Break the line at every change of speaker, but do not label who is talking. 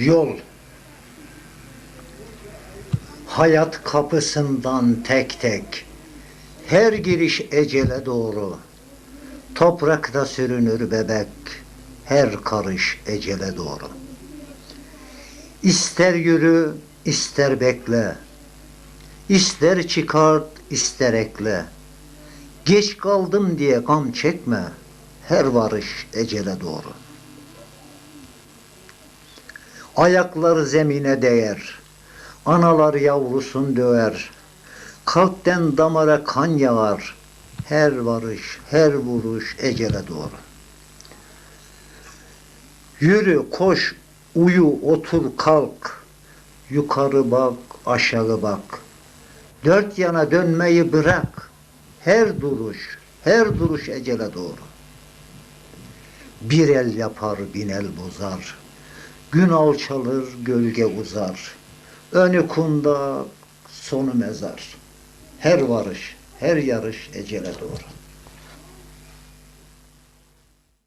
Yol. Hayat kapısından tek tek. Her giriş ecele doğru. Toprakta sürünür bebek. Her karış ecele doğru. İster yürü, ister bekle. İster çıkart, ister ekle. Geç kaldım diye gam çekme. Her varış ecele doğru Ayakları zemine değer. Analar yavrusun döver. Kalpten damara kan yağar. Her varış, her vuruş ecele doğru. Yürü, koş, uyu, otur, kalk. Yukarı bak, aşağı bak. Dört yana dönmeyi bırak. Her duruş, her duruş ecele doğru. Bir el yapar, bin el bozar. Gün alçalır, gölge uzar. Önü kundak, sonu mezar. Her varış, her yarış ecele doğru.